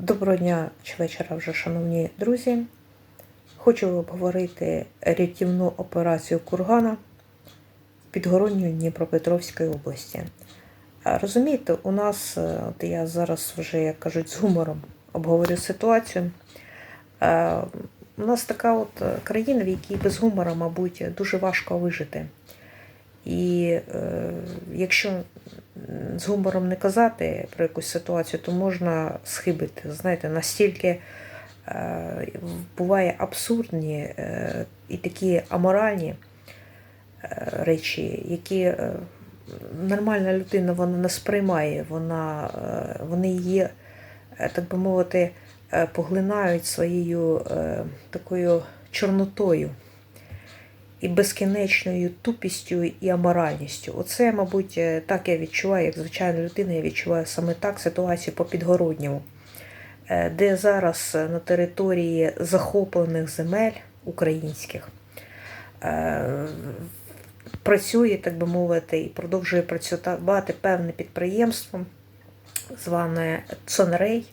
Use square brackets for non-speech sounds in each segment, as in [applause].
Доброго дня чи вечора вже, шановні друзі. Хочу обговорити рятівну операцію Кургана в підгоронню Дніпропетровської області. Розумієте, у нас, е, от я зараз вже, як кажуть, з гумором обговорю ситуацію. Е, У нас така от країна, в якій без гумора, мабуть, дуже важко вижити. І е, якщо з гумором не казати про якусь ситуацію, то можна схибити. Знаєте, настільки е, буває абсурдні е, і такі аморальні е, речі, які е, нормальна людина вона не сприймає, вона, е, вони її, е, так би мовити, е, поглинають своєю е, такою чорнотою і безкінечною тупістю і аморальністю. Оце, мабуть, е, так я відчуваю, як звичайна людина, я відчуваю саме так ситуацію по підгородньому, е, де зараз е, на території захоплених земель українських працює, так би мовити, і продовжує працювати певне підприємство, зване Цонрей,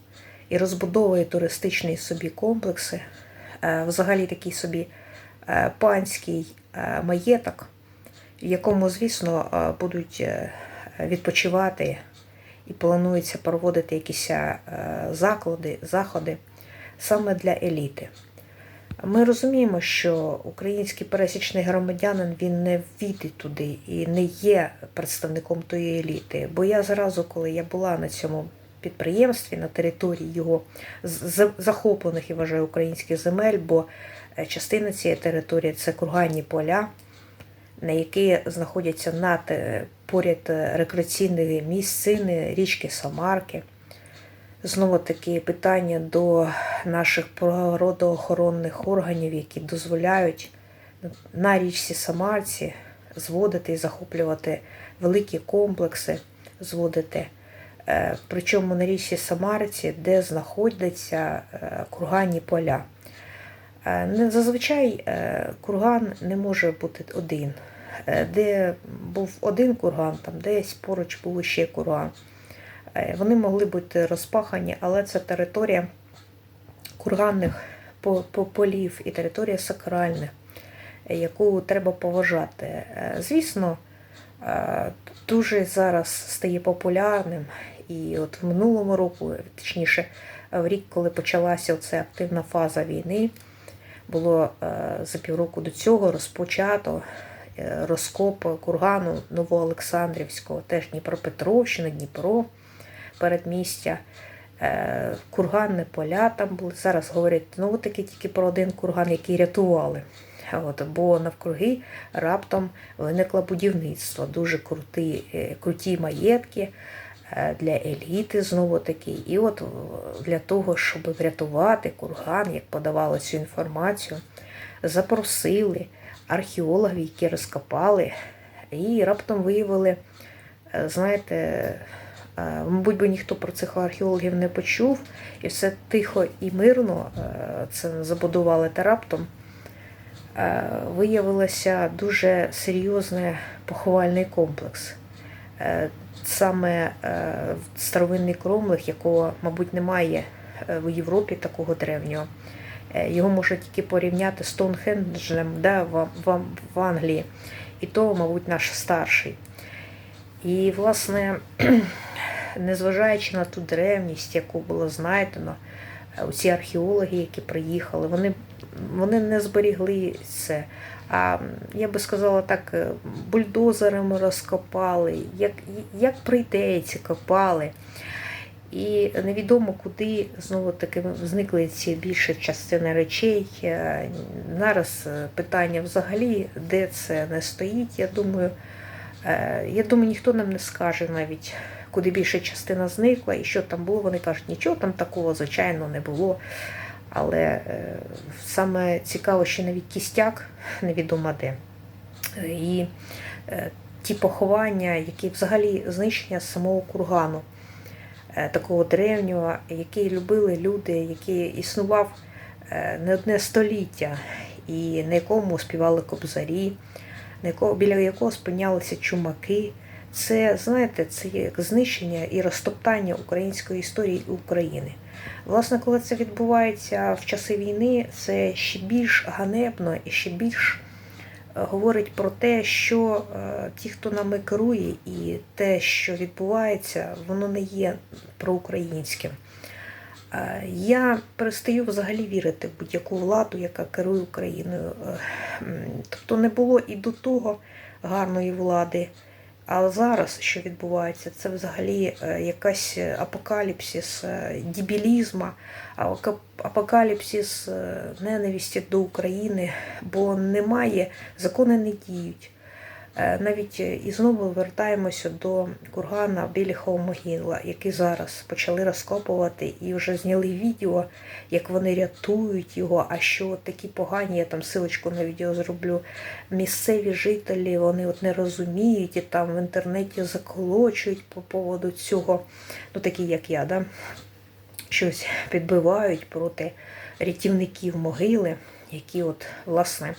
і розбудовує туристичні собі комплекси, взагалі такий собі панський маєток, в якому, звісно, е, будуть е, відпочивати і планується проводити якісь е, заклади, заходи саме для еліти. Ми розуміємо, що український пересічний громадянин він не ввійде туди і не є представником тої еліти. Бо я зразу, коли я була на цьому підприємстві на території його захоплених, я вважаю, українських земель, бо е, частина цієї території це курганні поля, на які знаходяться над е, поряд е, рекреаційні місцини, річки Самарки. Знову таки питання до наших природоохоронних органів, які дозволяють на річці Самарці зводити і захоплювати великі комплекси, зводити. Е, Причому на річці Самарці, де знаходяться курганні поля. Е, не- Зазвичай е, курган не може бути один. Е, Де був один курган, там десь поруч був ще курган. Вони могли бути розпахані, але це територія курганних по- по- полів і територія сакральних, е, яку треба поважати. Звісно, дуже зараз стає популярним. І от в минулому року, точніше, в рік, коли почалася ця активна фаза війни, було е, за півроку до цього розпочато е, розкоп кургану Новоолександрівського, теж Дніпропетровщина, Дніпро, передмістя. Е, Курганне поля там були. Зараз говорять знову таки тільки про один курган, який рятували. От, бо навкруги раптом виникло будівництво, дуже круті, круті маєтки для еліти знову таки. І от е, для того, щоб врятувати курган, як подавали цю інформацію, запросили археологів, які розкопали, і раптом виявили, е, знаєте, е, мабуть, би ніхто про цих археологів не почув, і все тихо і мирно е, це забудували та раптом. е, Виявилося дуже серйозний поховальний комплекс. Саме е, старовинний кромлих, якого, мабуть, немає е, в Європі такого древнього. Е, Його можна тільки порівняти з Стоунхенджем да, в, в, в Англії. І то, мабуть, наш старший. І, власне, [clears throat] незважаючи на ту древність, яку було знайдено, ці археологи, які приїхали, вони, вони не зберігли це. Я би сказала так, е, бульдозерами розкопали, як, як прийдеться, копали. І невідомо куди знову таки зникли ці більше частини речей. Е, Зараз е, питання взагалі, де це не стоїть. Я думаю, я думаю, ніхто нам не скаже навіть, куди більша частина зникла і що там було. Вони кажуть, нічого там такого, звичайно, не було. Але е, саме цікаво, що навіть кістяк невідомо де. І е, ті поховання, які взагалі знищення самого кургану, е, такого древнього, який любили люди, який існував не одне століття, і на якому співали кобзарі, на якого, біля якого спинялися чумаки. Це, знаєте, це як знищення і розтоптання української історії України. Власне, коли це відбувається в часи війни, це ще більш ганебно і ще більш е, говорить про те, що е, ті, хто нами керує, і те, що відбувається, воно не є проукраїнським. Е, Я перестаю взагалі вірити в будь-яку владу, яка керує Україною. Тобто не було і до того гарної влади. А зараз, що відбувається, це взагалі е, якась апокаліпсис дібілізма, дебілізма, ака- апокаліпсис е, ненависті до України, бо немає, закони не діють. Е, Навіть е, і знову вертаємося до кургана Біліхова могила, який зараз почали розкопувати і вже зняли відео, як вони рятують його. А що такі погані, я там силочку на відео зроблю. Місцеві жителі вони от не розуміють і там в інтернеті заколочують по поводу цього, ну такі як я, да? щось підбивають проти рятівників могили, які от власне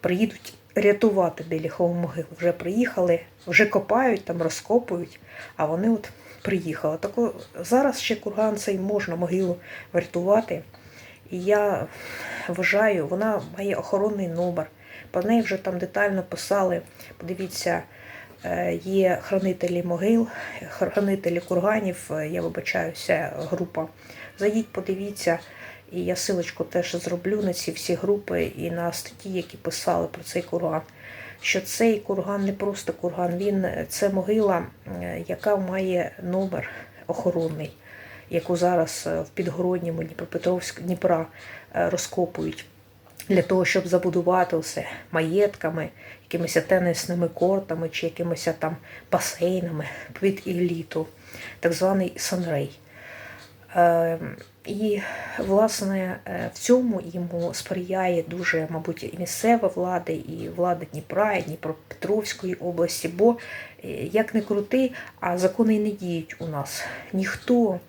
приїдуть рятувати Біліхову могилу. Вже приїхали, вже копають, там розкопують, а вони от приїхали. Так зараз ще курган цей можна могилу врятувати. І я вважаю, вона має охоронний номер. Про неї вже там детально писали. Подивіться, е, є хранителі могил, хранителі курганів, е, я вибачаюся, група. Зайдіть, подивіться. І я силочку теж зроблю на ці всі групи і на статті, які писали про цей курган. Що цей курган не просто курган, він це могила, е, яка має номер охоронний, яку зараз е, в підгородньому Дніпропетровськ Дніпра е, розкопують для того, щоб забудувати все маєтками, якимись тенісними кортами чи якимись там басейнами під еліту, так званий санрей. І, власне, е, в цьому йому сприяє дуже, мабуть, і місцева влада, і влада Дніпра, і Дніпропетровської області. Бо, е, як не крути, а закони не діють у нас. Ніхто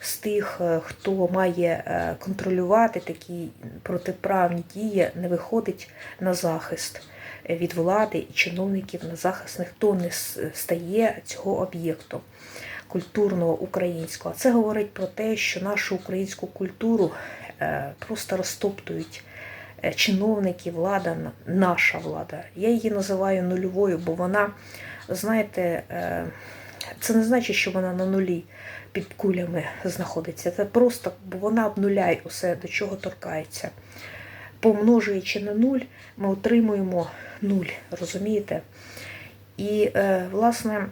з тих, е, хто має контролювати такі протиправні дії, не виходить на захист від влади і чиновників на захист, ніхто не стає цього об'єкту культурного українського. Це говорить про те, що нашу українську культуру е, просто розтоптують е, чиновники, влада, наша влада. Я її називаю нульовою, бо вона, знаєте, е, це не значить, що вона на нулі під кулями знаходиться. Це просто, бо вона обнуляє усе, до чого торкається. Помножуючи на нуль, ми отримуємо нуль, розумієте? І, власне,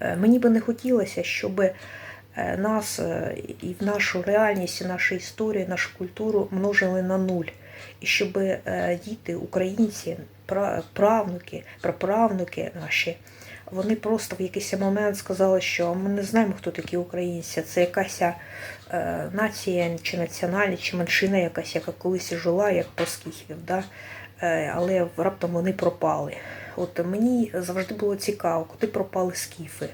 Мені би не хотілося, щоб е, нас е, і в нашу реальність, і нашу історію, нашу культуру множили на нуль. І щоб е, діти, українці, правнуки, праправнуки наші, вони просто в якийсь момент сказали, що ми не знаємо, хто такі українці. Це якась е, нація чи національність, чи меншина якась, яка колись жила, як по скіфів, да? Е, але раптом вони пропали. От мені завжди було цікаво, куди пропали скіфи.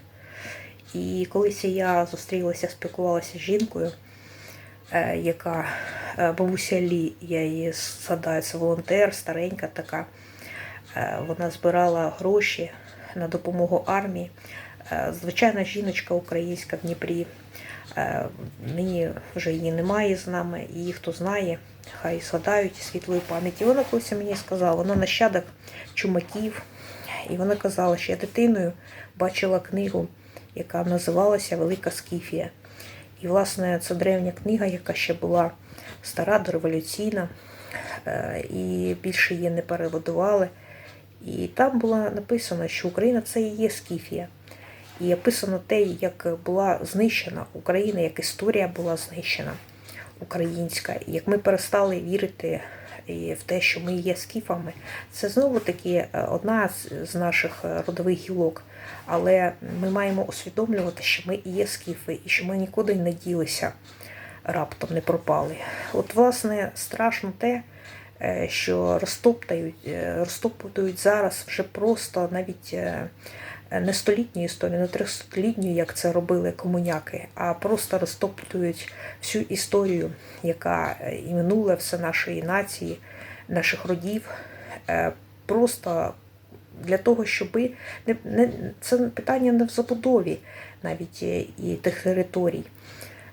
І колись я зустрілася, спілкувалася з жінкою, е, яка е, бабуся Лі, я її згадаю, це волонтер, старенька така. Е, Вона збирала гроші на допомогу армії. Звичайна жіночка українська в Дніпрі. Мені вже її немає з нами, її хто знає, хай згадають світлої пам'яті. Вона колись мені сказала, вона нащадок чумаків. І вона казала, що я дитиною бачила книгу, яка називалася Велика Скіфія. І, власне, це древня книга, яка ще була стара, дореволюційна, е, і більше її не переводували. І там було написано, що Україна це і є Скіфія. І описано те, як була знищена Україна, як історія була знищена українська, як ми перестали вірити і в те, що ми є скіфами. Це знову таки е, одна з- наших е, родових гілок. Але ми маємо усвідомлювати, що ми і є скіфи, і що ми нікуди не ділися, раптом не пропали. От, власне, страшно те, е, що розтоптають, розтоптують зараз вже просто навіть не столітню історію, не трьохстолітню, як це робили комуняки, а просто розтоптують всю історію, яка е, і минуле все нашої нації, наших родів. Е, Просто для того, щоб не, не це питання не в забудові навіть е, і тих територій,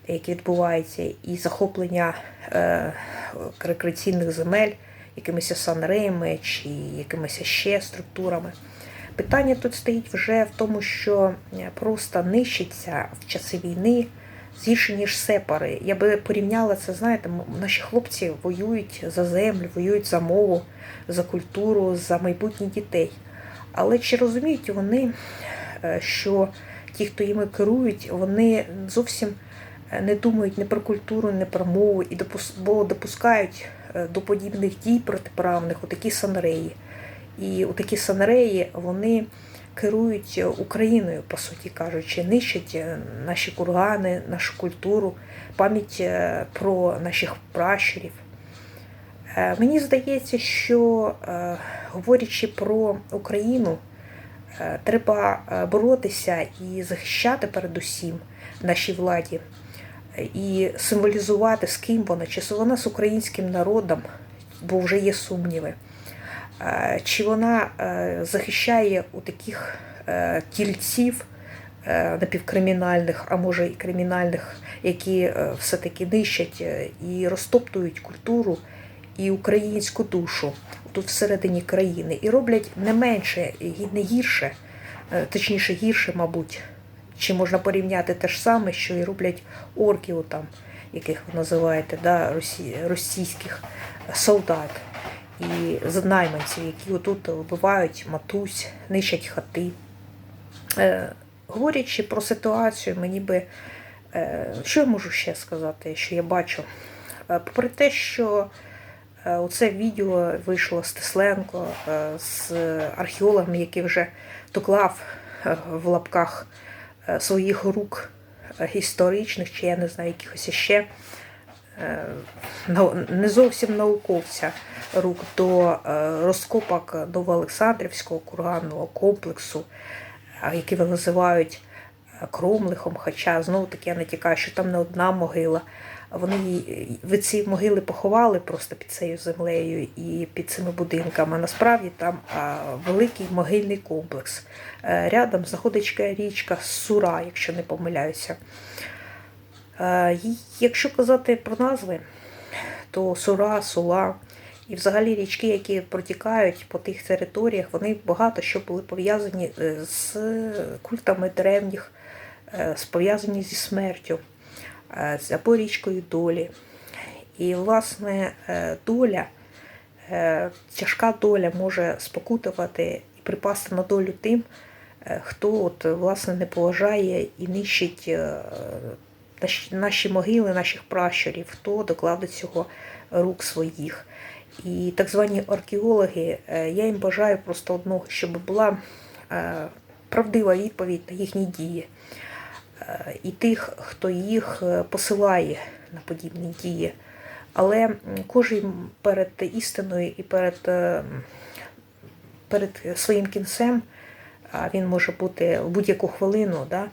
які відбуваються, і захоплення е, рекреаційних земель якимись санреями чи якимись ще структурами. Питання тут стоїть вже в тому, що е, просто нищиться в часи війни гірше, ніж сепари. Я би порівняла це, знаєте, наші хлопці воюють за землю, воюють за мову, за культуру, за майбутнє дітей. Але чи розуміють вони, е, що ті, хто їми керують, вони зовсім е, не думають ні про культуру, ні про мову, і допускають до подібних дій протиправних у такі санреї. І у такі санреї вони керують Україною, по суті кажучи, нищать е, наші кургани, нашу культуру, пам'ять е, про наших пращурів. Е, Мені здається, що говорячи про Україну, треба боротися і захищати передусім нашій владі, і символізувати, з ким вона, чи вона з українським народом, бо вже є сумніви. Е, Чи вона е, захищає у таких е, тільців напівкримінальних, а може і кримінальних, які все-таки нищать і розтоптують культуру і українську душу тут всередині країни, і роблять не менше і не гірше, точніше гірше, мабуть, чи можна порівняти те ж саме, що і роблять орків там, яких ви називаєте, да, російських солдат і найманців, які отут вбивають матусь, нищать хати. Е, говорячи про ситуацію, мені би е, що я можу ще сказати, що я бачу? Е, попри те, що оце відео вийшло з Тесленко, е, з археологами, який вже доклав в лапках своїх рук історичних, чи я не знаю, якихось ще не зовсім науковця рук до е, розкопок Новоолександрівського курганного комплексу, який вони називають е, Кромлихом, хоча знову таки я натякаю, що там не одна могила. Вони ви ці могили поховали просто під цією землею і під цими будинками. Насправді там великий могильний комплекс. Е, Рядом знаходиться річка Сура, якщо не помиляюся. Е, Якщо казати про назви, то Сура, Сула і взагалі річки, які протікають по тих територіях, вони багато що були пов'язані е, з культами древніх, е, пов'язані зі смертю, або річкою долі. І, власне, доля, тяжка доля може спокутувати і припасти на долю тим, хто от, власне, не поважає і нищить наші- могили, наших пращурів, хто доклав до цього рук своїх. І так звані археологи, е, я їм бажаю просто одного, щоб була е, правдива відповідь на їхні дії. Е, І тих, хто їх посилає на подібні дії. Але кожен перед істиною і перед, перед своїм кінцем, він може бути в будь-яку хвилину. Да?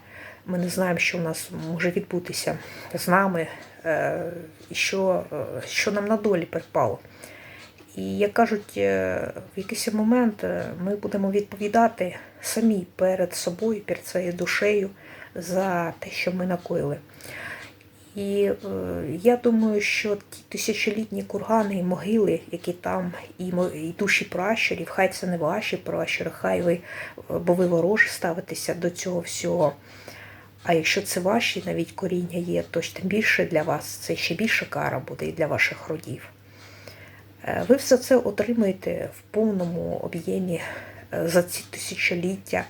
Ми не знаємо, що у нас може відбутися з нами, е, і що, е, що нам на долі припало. І як кажуть, е, в якийсь момент ми будемо відповідати самі перед собою, перед своєю душею за те, що ми накоїли. І я думаю, що ті тисячолітні кургани і могили, які там, і, душі пращурів, хай це не ваші пращури, хай ви, бо ви вороже ставитеся до цього всього. А якщо це ваші навіть коріння є, то тим більше для вас це ще більша кара буде і для ваших родів. Е, Ви все це отримаєте в повному об'ємі е, за ці тисячоліття.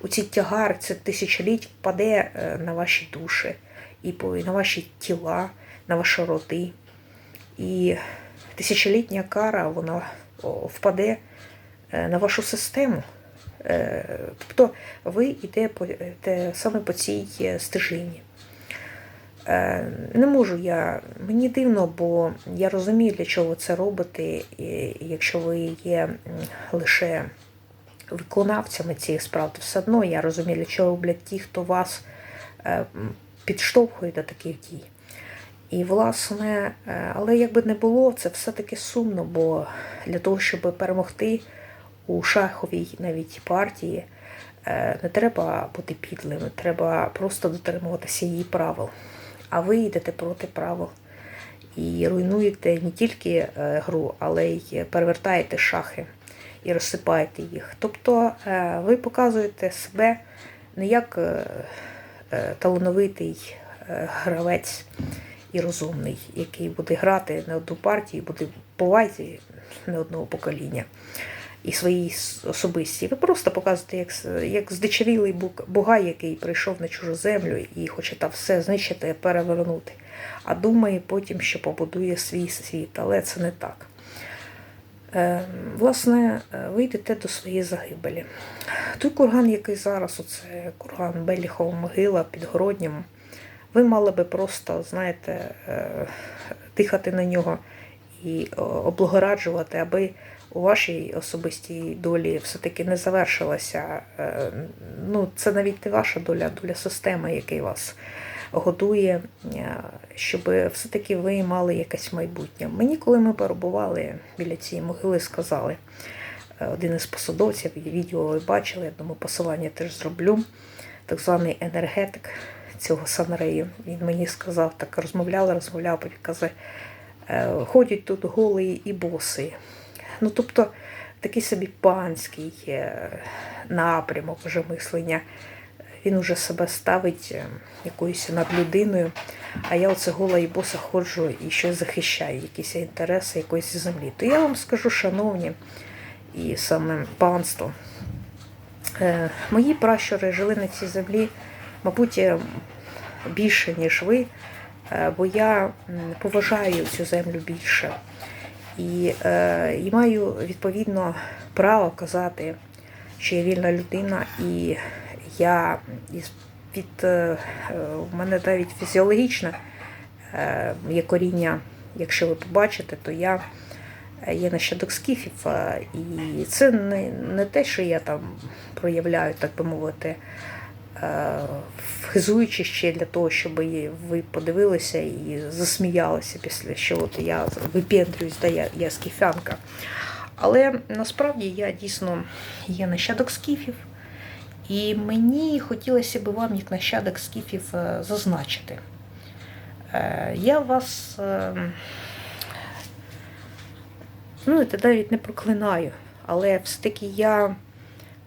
У ці тягар це тисячоліть впаде е, на ваші душі, і на ваші тіла, на ваші роди. І тисячолітня кара вона впаде на вашу систему. Е, Тобто ви йдете саме по цій е, стежині. Е, Не можу я, мені дивно, бо я розумію, для чого ви це робите, якщо ви є лише виконавцями цієї справ, то все одно я розумію, для чого роблять ті, хто вас підштовхує до таких дій. І, власне, але як би не було, це все-таки сумно, бо для того, щоб перемогти у шаховій навіть партії е, не треба бути підлим, треба просто дотримуватися її правил. А ви йдете проти правил і руйнуєте не тільки е, гру, але й перевертаєте шахи і розсипаєте їх. Тобто е, ви показуєте себе не як талановитий гравець і розумний, який буде грати не одну партію, буде повазі не одного покоління і своїй с- особисті. Ви просто показуєте, як, як здичавілий бугай, який прийшов на чужу землю і хоче там все знищити, перевернути. А думає потім, що побудує свій світ, але це не так. Е, власне, е, ви йдете до своєї загибелі. Той курган, який зараз, оце курган Беліхова могила під Городнім, ви мали би просто, знаєте, е, дихати на нього і облагораджувати, аби у вашій особистій долі все-таки не завершилася. е, Ну, це навіть не ваша доля, а доля системи, яка вас годує, е, щоб все-таки ви мали якесь майбутнє. Мені, коли ми перебували біля цієї могили, сказали, е, один із посадовців, відео ви бачили, я думаю, посилання теж зроблю, так званий енергетик цього Санрею. Він мені сказав, так розмовляли, розмовляв, потім казав, е, ходять тут голий і боси. Ну, тобто такий собі панський е, напрямок вже мислення. Він уже себе ставить е, якоюсь надлюдиною, а я оце гола і боса ходжу і щось захищаю, якісь інтереси якоїсь землі. То я вам скажу, шановні, і саме панство, е, мої пращури жили на цій землі, мабуть, більше, ніж ви, бо я поважаю цю землю більше. І, е, і маю відповідно право казати, що я вільна людина, і я від е, в мене навіть фізіологічно е, є коріння, якщо ви побачите, то я е, є нащадок скіфів. е, І це не, не те, що я там проявляю, так би мовити, хизуючи ще для того, щоб ви подивилися і засміялися після що от я випендрююсь, да, я, я скіфянка. Але насправді я дійсно є нащадок скіфів. І мені хотілося б вам, як нащадок скіфів, е, зазначити. Е, Я вас е, ну, це навіть не проклинаю, але все-таки я,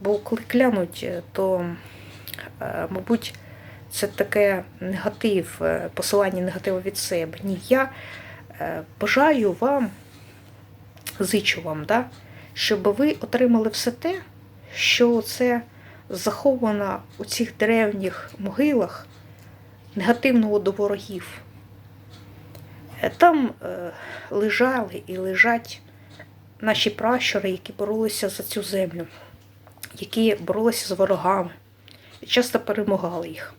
бо коли клянуть, е, то, е, мабуть, це таке негатив, е, посилання негативу від себе. Ні, я е, бажаю вам, зичу вам, да, щоб ви отримали все те, що це заховано у цих древніх могилах негативного до ворогів. Е, Там е, лежали і лежать наші пращури, які боролися за цю землю, які боролися з ворогами часто перемагали їх.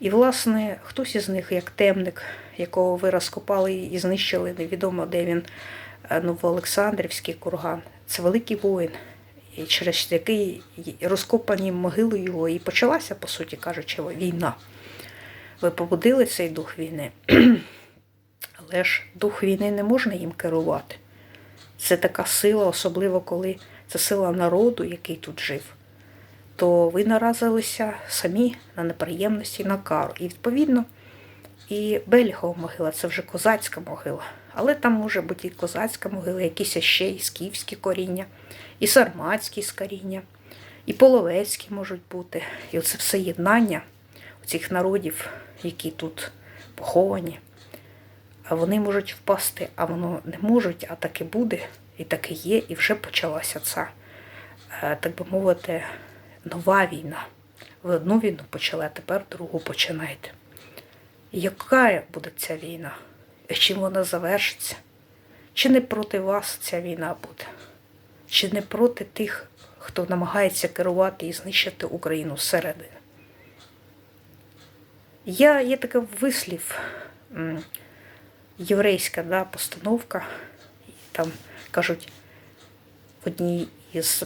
І, власне, хтось із них, як темник, якого ви розкопали і знищили, невідомо де він, е, Новоолександрівський курган, це великий воїн, через який розкопані могили його і почалася, по суті кажучи, війна. Ви побудили цей дух війни, [clears throat] але ж дух війни не можна їм керувати. Це така сила, особливо коли це сила народу, який тут жив. То ви наразилися самі на неприємності, на кару. І відповідно, і Беліхова могила це вже козацька могила. Але там може бути і козацька могила, якісь ще і скіфські коріння, і сарматські коріння, і половецькі можуть бути. І оце все єднання цих народів, які тут поховані. Вони можуть впасти, а воно не можуть, а так і буде, і так і є, і вже почалася ця, е, так би мовити, нова війна. Ви одну війну почали, а тепер другу починаєте. Яка буде ця війна? І чим вона завершиться? Чи не проти вас ця війна буде? Чи не проти тих, хто намагається керувати і знищити Україну зсередини? Я, є такий вислів, єврейська да, постановка. Там кажуть в одній із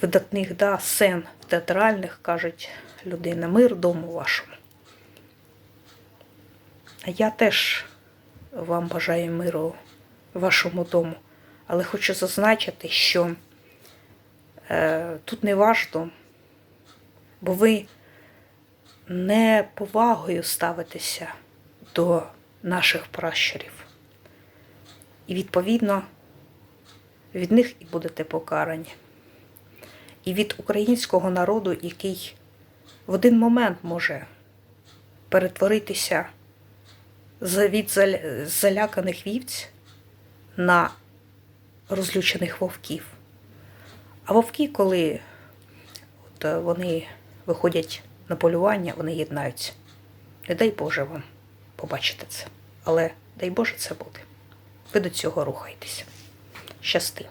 видатних да, сцен театральних кажуть людина, мир дому вашому. А я теж вам бажаю миру вашому дому. Але хочу зазначити, що е, тут не важно, бо ви не повагою ставитеся до наших пращурів. І відповідно від них і будете покарані. І від українського народу, який в один момент може перетворитися від заляканих вівць на розлючених вовків. А вовки, коли от вони виходять на полювання, вони єднаються. Не дай Боже вам побачити це. Але дай Боже це буде. Ви до цього рухайтеся. Щасти.